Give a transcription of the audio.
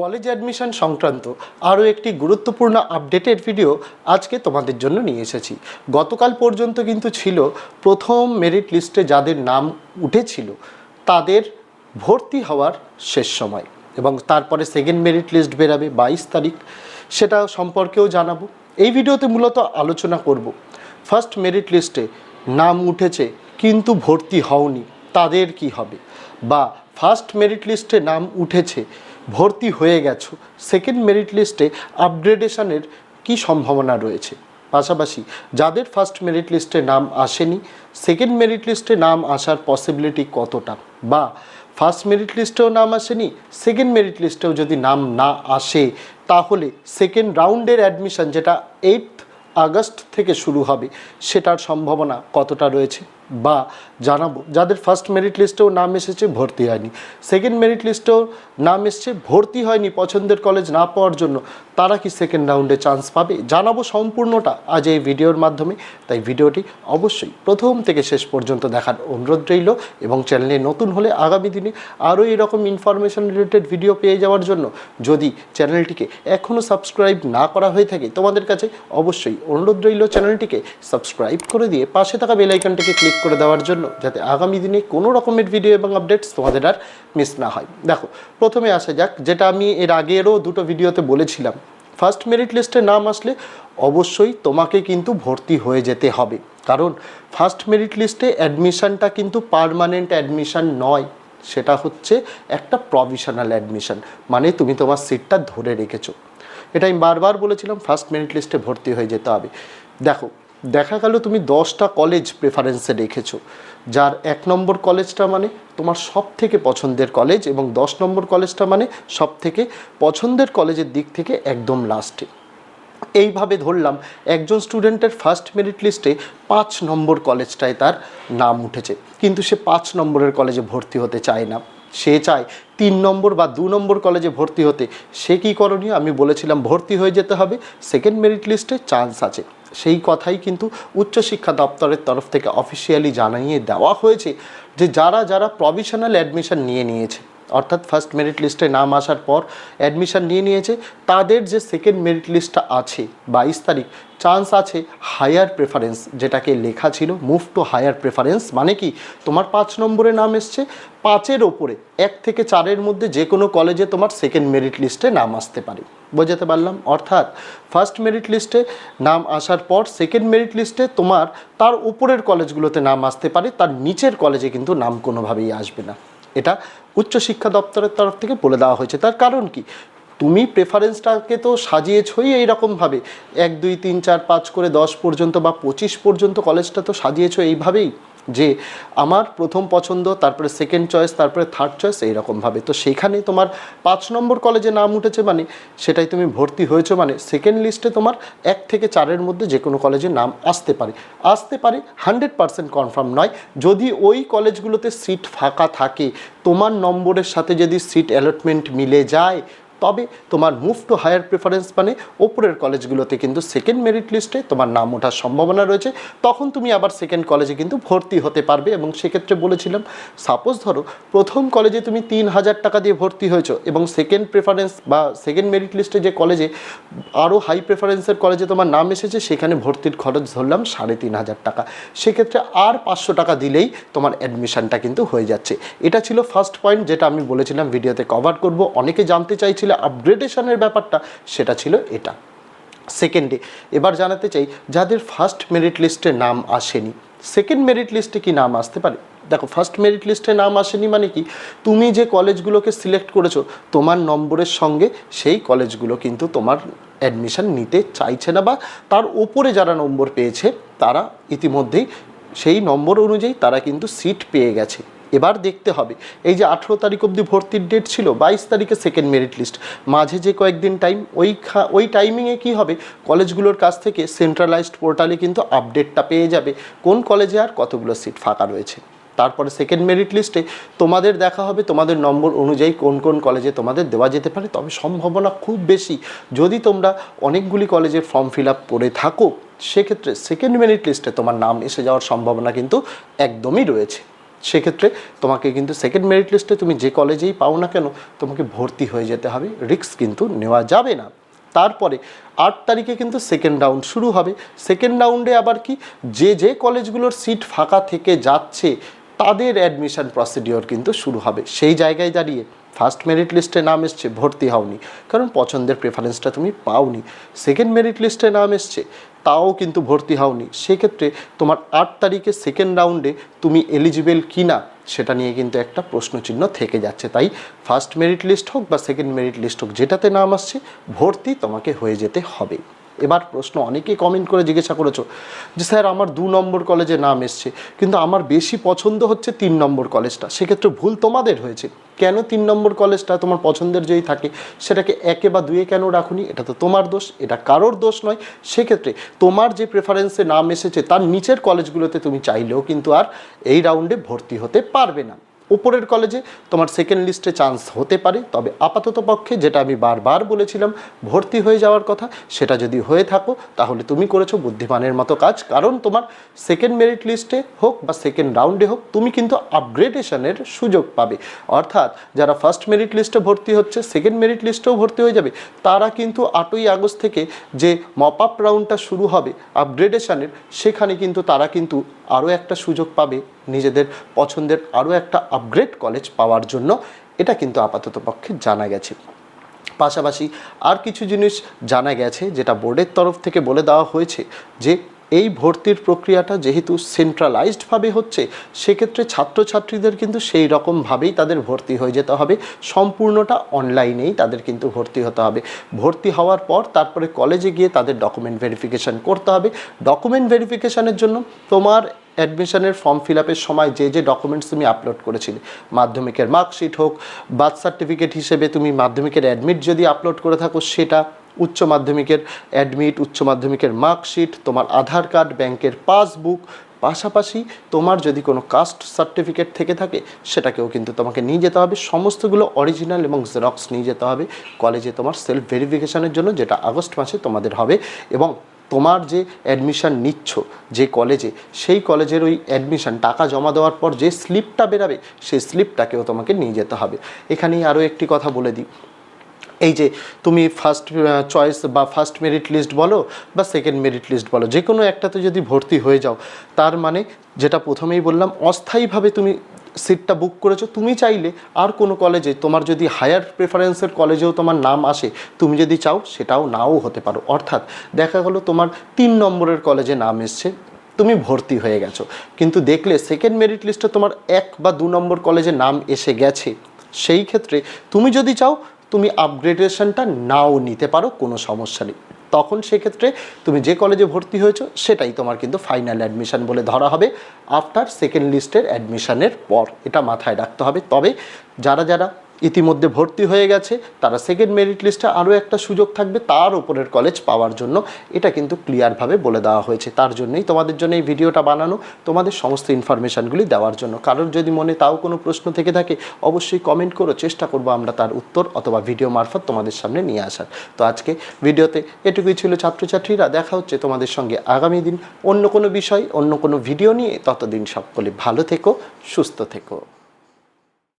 College admission সংক্রান্ত আরও একটি গুরুত্বপূর্ণ আপডেটের ভিডিও আজকে তোমাদের জন্য নিয়ে এসেছি। গতকাল পর্যন্ত কিন্তু ছিল প্রথম মেরিট লিস্টে যাদের নাম উঠেছিল, তাদের ভর্তি হওয়ার শেষ সময় এবং তারপরে সেকেন্ড মেরিট লিস্ট বেরাবে বাইশ তারিখ, সেটা সম্পর্কেও জানাব। এই ভিডিওতে মূলত আলোচনা করব। ফার্স্ট মেরিট লিস্টে নাম উঠেছে কিন্তু ভর্তি হওনি, তাদের কি হবে? বা ফার্স্ট মেরিট লিস্টে নাম উঠেছে ভর্তি হয়ে গেছো সেকেন্ড মেরিট লিস্টে আপগ্রেডেশনের কি সম্ভাবনা রয়েছে? পাশাপাশি, যাদের ফার্স্ট মেরিট লিস্টে নাম আসেনি সেকেন্ড মেরিট লিস্টে নাম আসার পসিবিলিটি কতটা? বা ফার্স্ট মেরিট লিস্টেও নাম আসেনি সেকেন্ড মেরিট লিস্টেও যদি নাম না আসে, তাহলে সেকেন্ড রাউন্ডের অ্যাডমিশন যেটা এইট আগস্ট থেকে শুরু হবে, সেটার সম্ভাবনা কতটা রয়েছে? বা জানাব। যাদের ফার্স্ট মেরিট লিস্টেও নাম এসেছে, ভর্তি হয়নি। সেকেন্ড মেরিট লিস্টেও নাম এসেছে, ভর্তি হয়নি পছন্দের কলেজ না পাওয়ার জন্য, তারা কি সেকেন্ড রাউন্ডে চান্স পাবে? জানাব সম্পূর্ণটা আজ এই ভিডিওর মাধ্যমে। তাই ভিডিওটি অবশ্যই প্রথম থেকে শেষ পর্যন্ত দেখার অনুরোধ রইল এবং চ্যানেলে নতুন হলে আগামী দিনে আরও এরকম ইনফরমেশন রিলেটেড ভিডিও পেয়ে যাওয়ার জন্য যদি চ্যানেলটিকে এখনও সাবস্ক্রাইব না করা হয়ে থাকে, তোমাদের কাছে অবশ্যই অনুরোধ রইল চ্যানেলটিকে সাবস্ক্রাইব করে দিয়ে পাশে থাকা বেল আইকনটিকে ক্লিক করে দেওয়ার জন্য যাতে আগামী দিনে কোনো রকমের ভিডিও এবং আপডেটস তোমাদের আর মিস না হয়। দেখো, প্রথমে আসা যাক, যেটা আমি এর আগেরও দুটো ভিডিওতে বলেছিলাম। ফার্স্ট মেরিট লিস্টে নাম আসলে অবশ্যই তোমাকে কিন্তু ভর্তি হয়ে যেতে হবে। কারণ ফার্স্ট মেরিট লিস্টে অ্যাডমিশানটা কিন্তু পারমানেন্ট অ্যাডমিশান নয়। সেটা হচ্ছে একটা প্রভিশনাল অ্যাডমিশান মানে তুমি তোমার সিটটা ধরে রেখেছো। এটা আমি বারবার বলেছিলাম ফার্স্ট মেরিট লিস্টে ভর্তি হয়ে যেতে হবে। দেখো দেখা গেল তুমি দশটা কলেজ প্রেফারেন্সে রেখেছো, যার এক নম্বর কলেজটা মানে তোমার সব থেকে পছন্দের কলেজ এবং দশ নম্বর কলেজটা মানে সব থেকে পছন্দের কলেজের দিক থেকে একদম লাস্টে এইভাবে ধরলাম, একজন স্টুডেন্টের ফার্স্ট মেরিট লিস্টে পাঁচ নম্বর কলেজটায় তার নাম উঠেছে, কিন্তু সে পাঁচ নম্বরের কলেজে ভর্তি হতে চায় না। সে চায় তিন নম্বর বা দু নম্বর কলেজে ভর্তি হতে। সে কী করণীয়? আমি বলেছিলাম ভর্তি হয়ে যেতে হবে সেকেন্ড মেরিট লিস্টে চান্স আছে। সেই কথাই কিন্তু উচ্চশিক্ষা দপ্তরের তরফ থেকে অফিসিয়ালি জানিয়ে দেওয়া হয়েছে যে যারা যারা প্রভিশনাল অ্যাডমিশন নিয়ে নিয়েছে অর্থাৎ ফার্স্ট মেরিট লিস্টে নাম আসার পর অ্যাডমিশন নিয়ে নিয়েছে। তাদের যে সেকেন্ড মেরিট লিস্টটা আছে, বাইশ তারিখ চান্স আছে হায়ার প্রেফারেন্স যেটাকে লেখা ছিল মুভ টু হায়ার প্রেফারেন্স মানে কি? তোমার পাঁচ নম্বরে নাম এসছে, পাঁচের ওপরে, এক থেকে চারের মধ্যে যে কোনো কলেজে তোমার সেকেন্ড মেরিট লিস্টে নাম আসতে পারে। বোঝাতে পারলাম? অর্থাৎ ফার্স্ট মেরিট লিস্টে নাম আসার পর সেকেন্ড মেরিট লিস্টে তোমার তার উপরের কলেজগুলোতে নাম আসতে পারে, তার নিচের কলেজে কিন্তু নাম কোনোভাবেই আসবে না। এটা উচ্চশিক্ষা দপ্তরের তরফ থেকে বলে দেওয়া হয়েছে। তার কারণ কি? তুমি প্রেফারেন্সটাকে তো সাজিয়েছই এইরকমভাবে। এক, দুই, তিন, চার, পাঁচ করে দশ পর্যন্ত বা পঁচিশ পর্যন্ত কলেজটা তো সাজিয়েছ এইভাবেই। যে আমার প্রথম পছন্দ, তারপরে সেকেন্ড চয়েস তারপরে থার্ড চয়েস এইরকমভাবে। তো সেখানে তোমার পাঁচ নম্বর কলেজে নাম উঠেছে মানে সেটাই তুমি ভর্তি হয়েছো মানে সেকেন্ড লিস্টে তোমার এক থেকে চারের মধ্যে যে কোনো কলেজে নাম আসতে পারে। আসতে পারে হান্ড্রেড পার্সেন্ট কনফার্ম নয়। যদি ওই কলেজগুলোতে সিট ফাঁকা থাকে, তোমার নম্বরের সাথে যদি সিট অ্যালটমেন্ট মিলে যায় তবে তোমার মুভ টু হায়ার প্রেফারেন্স মানে ওপরের কলেজগুলোতে কিন্তু সেকেন্ড মেরিট লিস্টে তোমার নাম ওঠার সম্ভাবনা রয়েছে। তখন তুমি আবার সেকেন্ড কলেজে কিন্তু ভর্তি হতে পারবে এবং সেক্ষেত্রে বলেছিলাম সাপোজ ধরো প্রথম কলেজে তুমি তিন হাজার টাকা দিয়ে ভর্তি হয়েছো এবং সেকেন্ড প্রেফারেন্স বা সেকেন্ড মেরিট লিস্টে যে কলেজে আরও হাই প্রেফারেন্সের কলেজে তোমার নাম এসেছে, সেখানে ভর্তির খরচ ধরলাম সাড়ে তিন হাজার টাকা। সেক্ষেত্রে আর পাঁচশো টাকা দিলেই তোমার অ্যাডমিশানটা কিন্তু হয়ে যাচ্ছে। এটা ছিল ফার্স্ট পয়েন্ট যেটা আমি বলেছিলাম ভিডিওতে কভার করব। অনেকে জানতে চাইছিল আপগ্রেডেশনের ব্যাপারটা, সেটা ছিল এটা। সেকেন্ডে এবার জানাতে চাই, যাদের ফার্স্ট মেরিট লিস্টে নাম আসেনি সেকেন্ড মেরিট লিস্টে কি নাম আসতে পারে? দেখো ফার্স্ট মেরিট লিস্টে নাম আসেনি মানে কি, তুমি যে কলেজগুলোকে সিলেক্ট করেছ, তোমার নম্বরের সঙ্গে সেই কলেজগুলো কিন্তু তোমার অ্যাডমিশন নিতে চাইছে না বা তার ওপরে যারা নম্বর পেয়েছে, তারা ইতিমধ্যেই সেই নম্বর অনুযায়ী তারা কিন্তু সিট পেয়ে গেছে। এবার দেখতে হবে। এই যে আঠেরো তারিখ অবধি ভর্তির ডেট ছিল, বাইশ তারিখে সেকেন্ড মেরিট লিস্ট মাঝে যে কয়েকদিন টাইম ওই ওই টাইমিংয়ে কি হবে? কলেজগুলোর কাছ থেকে সেন্ট্রালাইজড পোর্টালে কিন্তু আপডেটটা পেয়ে যাবে। কোন কলেজে আর কতগুলো সিট ফাঁকা রয়েছে? তারপরে সেকেন্ড মেরিট লিস্টে তোমাদের দেখা হবে, তোমাদের নম্বর অনুযায়ী কোন কোন কলেজে তোমাদের দেওয়া যেতে পারে। তবে সম্ভাবনা খুব বেশি। যদি তোমরা অনেকগুলি কলেজের ফর্ম ফিল আপ করে থাকো, সেক্ষেত্রে সেকেন্ড মেরিট লিস্টে তোমার নাম এসে যাওয়ার সম্ভাবনা কিন্তু একদমই রয়েছে। সেক্ষেত্রে তোমাকে কিন্তু সেকেন্ড মেরিট লিস্টে তুমি যে কলেজেই পাও না কেন, তোমাকে ভর্তি হয়ে যেতে হবে রিস্ক কিন্তু নেওয়া যাবে না। তারপরে আট তারিখে কিন্তু সেকেন্ড রাউন্ড শুরু হবে। সেকেন্ড রাউন্ডে আবার কি, যে যে কলেজগুলোর সিট ফাঁকা থেকে যাচ্ছে তাদের অ্যাডমিশন প্রসিডিওর কিন্তু শুরু হবে। সেই জায়গায় দাঁড়িয়ে ফার্স্ট মেরিট লিস্টে নাম এসছে, ভর্তি হওনি। কারণ পছন্দের প্রেফারেন্সটা তুমি পাওনি। সেকেন্ড মেরিট লিস্টে নাম এসছে, তাও কিন্তু ভর্তি হওনি। সেক্ষেত্রে তোমার আট তারিখে সেকেন্ড রাউন্ডে তুমি এলিজিবেল কি না সেটা নিয়ে কিন্তু একটা প্রশ্নচিহ্ন থেকে যাচ্ছে। তাই ফার্স্ট মেরিট লিস্ট হোক বা সেকেন্ড মেরিট লিস্ট হোক, যেটাতে নাম আসছে, ভর্তি তোমাকে হয়ে যেতে হবে। এবার প্রশ্ন, অনেকেই কমেন্ট করে জিজ্ঞাসা করেছ যে, স্যার, আমার দু নম্বর কলেজে নাম এসছে, কিন্তু আমার বেশি পছন্দ হচ্ছে তিন নম্বর কলেজটা সেক্ষেত্রে ভুল তোমাদের হয়েছে। কেন তিন নম্বর কলেজটা তোমার পছন্দের যেই থাকে, সেটাকে একে বা দুয়ে কেন রাখুনি? এটা তো তোমার দোষ, এটা কারোর দোষ নয়। সেক্ষেত্রে তোমার যে প্রেফারেন্সে নাম এসেছে, তার নিচের কলেজগুলোতে তুমি চাইলেও কিন্তু আর এই রাউন্ডে ভর্তি হতে পারবে না। উপরের কলেজে তোমার সেকেন্ড লিস্টে চান্স হতে পারে। তবে আপাতত পক্ষে যেটা আমি বারবার বলেছিলাম, ভর্তি হয়ে যাওয়ার কথা, সেটা যদি হয়ে থাকো, তাহলে তুমি করেছ বুদ্ধিমানের মতো কাজ। কারণ তোমার সেকেন্ড মেরিট লিস্টে হোক বা সেকেন্ড রাউন্ডে হোক, তুমি কিন্তু আপগ্রেডেশনের সুযোগ পাবে। অর্থাৎ যারা ফার্স্ট মেরিট লিস্টে ভর্তি হচ্ছে সেকেন্ড মেরিট লিস্টেও ভর্তি হয়ে যাবে, তারা কিন্তু আটই আগস্ট থেকে যে মপ আপ রাউন্ডটা শুরু হবে আপগ্রেডেশনের সেখানে কিন্তু তারা কিন্তু আরও একটা সুযোগ পাবে। নিজেদের পছন্দের আরও একটা আপগ্রেড কলেজ পাওয়ার জন্য, এটা কিন্তু আপাতত পক্ষে জানা গেছে। পাশাপাশি আর কিছু জিনিস জানা গেছে, যেটা বোর্ডের তরফ থেকে বলে দেওয়া হয়েছে যে, এই ভর্তির প্রক্রিয়াটা যেহেতু সেন্ট্রালাইজডভাবে হচ্ছে, সেক্ষেত্রে ছাত্রছাত্রীদের কিন্তু সেই রকমভাবেই তাদের ভর্তি হয়ে যেতে হবে। সম্পূর্ণটা অনলাইনেই তাদের কিন্তু ভর্তি হতে হবে। ভর্তি হওয়ার পর তারপরে কলেজে গিয়ে তাদের ডকুমেন্ট ভেরিফিকেশান করতে হবে। ডকুমেন্ট ভেরিফিকেশানের জন্য তোমার অ্যাডমিশনের ফর্ম ফিল আপের সময় যে যে ডকুমেন্টস তুমি আপলোড করেছিলে, মাধ্যমিকের মার্কশিট হোক, বার্থ সার্টিফিকেট হিসেবে তুমি মাধ্যমিকের অ্যাডমিট যদি আপলোড করে থাকো, সেটা উচ্চ মাধ্যমিকের অ্যাডমিট উচ্চ মাধ্যমিকের মার্কশিট, তোমার আধার কার্ড, ব্যাংকের পাসবুক, পাশাপাশি তোমার যদি কোনো কাস্ট সার্টিফিকেট থেকে থাকে, সেটাকেও কিন্তু তোমাকে নিয়ে যেতে হবে। সমস্তগুলো অরিজিনাল এবং জেরক্স নিয়ে যেতে হবে। কলেজে তোমার সেলফ ভেরিফিকেশনের জন্য, যেটা আগস্ট মাসে তোমাদের হবে এবং তোমার যে অ্যাডমিশান নিচ্ছ, যে কলেজে সেই কলেজের ওই অ্যাডমিশান টাকা জমা দেওয়ার পর যে স্লিপটা বেরাবে, সেই স্লিপটাকেও তোমাকে নিয়ে যেতে হবে। এখানেই আরও একটি কথা বলে দিই। এই যে তুমি ফার্স্ট চয়েস বা ফার্স্ট মেরিট লিস্ট বলো বা সেকেন্ড মেরিট লিস্ট বলো যে কোনো একটাতে যদি ভর্তি হয়ে যাও, তার মানে যেটা প্রথমেই বললাম, অস্থায়ীভাবে তুমি সিটটা বুক করেছ, তুমি চাইলে আর কোনো কলেজে তোমার যদি হায়ার প্রেফারেন্সের কলেজেও তোমার নাম আসে, তুমি যদি চাও সেটাও নাও হতে পারো। অর্থাৎ দেখা গেলো তোমার তিন নম্বরের কলেজে নাম এসছে, তুমি ভর্তি হয়ে গেছো। কিন্তু দেখলে সেকেন্ড মেরিট লিস্টে তোমার এক বা দু নম্বর কলেজে নাম এসে গেছে। সেই ক্ষেত্রে তুমি যদি চাও, তুমি আপগ্রেডেশনটা নাও নিতে পারো, কোনো সমস্যা নেই। তখন সেক্ষেত্রে তুমি যে কলেজে ভর্তি হয়েছো, সেটাই তোমার কিন্তু ফাইনাল অ্যাডমিশান বলে ধরা হবে। আফটার সেকেন্ড লিস্টের অ্যাডমিশানের পর এটা মাথায় রাখতে হবে। তবে যারা যারা ইতিমধ্যে ভর্তি হয়ে গেছে। তারা সেকেন্ড মেরিট লিস্টে আরও একটা সুযোগ থাকবে, তার উপরের কলেজ পাওয়ার জন্য। এটা কিন্তু ক্লিয়ারভাবে বলে দেওয়া হয়েছে। তার জন্যই তোমাদের জন্য এই ভিডিওটা বানানো, তোমাদের সমস্ত ইনফরমেশানগুলি দেওয়ার জন্য। কারোর যদি মনে তাও কোনো প্রশ্ন থেকে থাকে, অবশ্যই কমেন্ট করো, চেষ্টা করব আমরা তার উত্তর অথবা ভিডিও মারফত তোমাদের সামনে নিয়ে আসার। তো আজকে ভিডিওতে এটুকুই ছিল ছাত্রছাত্রীরা। দেখা হচ্ছে তোমাদের সঙ্গে আগামী দিন অন্য কোনো বিষয়, অন্য কোনো ভিডিও নিয়ে। ততদিন সকলে ভালো থেকো, সুস্থ থেকো।